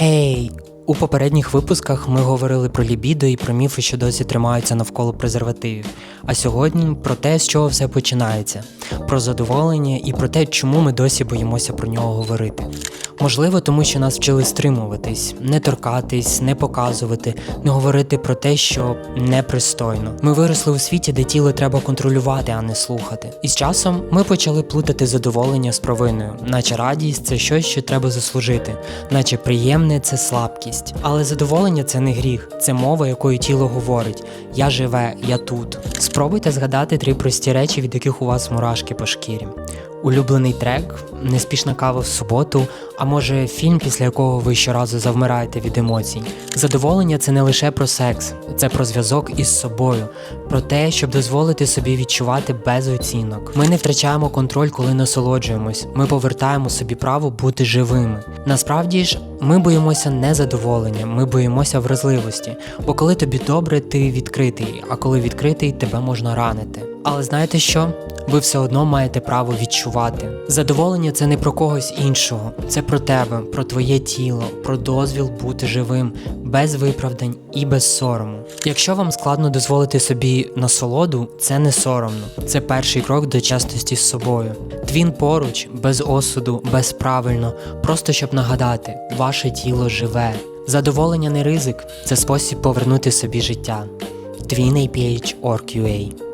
Гей! У попередніх випусках ми говорили про лібідо і про міфи, що досі тримаються навколо презервативів. А сьогодні про те, з чого все починається, про задоволення і про те, чому ми досі боїмося про нього говорити. Можливо, тому що нас вчили стримуватись, не торкатись, не показувати, не говорити про те, що непристойно. Ми виросли у світі, де тіло треба контролювати, а не слухати. І з часом ми почали плутати задоволення з провиною, наче радість це щось, що треба заслужити, наче приємне це слабкість. Але задоволення це не гріх, це мова, якою тіло говорить: я живе, я тут. Спробуйте згадати три прості речі, від яких у вас мурашки по шкірі. Улюблений трек, неспішна кава в суботу, а може фільм, після якого ви щоразу завмираєте від емоцій. Задоволення це не лише про секс, це про зв'язок із собою, про те, щоб дозволити собі відчувати без оцінок. Ми не втрачаємо контроль, коли насолоджуємось. Ми повертаємо собі право бути живими. Насправді ж, ми боїмося не задоволення, ми боїмося вразливості. Бо коли тобі добре, ти відкритий, а коли відкритий, тебе можна ранити. Але знаєте що? Ви все одно маєте право відчувати. Задоволення це не про когось іншого, це про тебе, про твоє тіло, про дозвіл бути живим, без виправдань і без сорому. Якщо вам складно дозволити собі насолоду, це не соромно. Це перший крок до чесності з собою. Твін поруч, без осуду, безправильно, просто щоб нагадати, ваше тіло живе. Задоволення не ризик, це спосіб повернути собі життя. Twin APH Org UA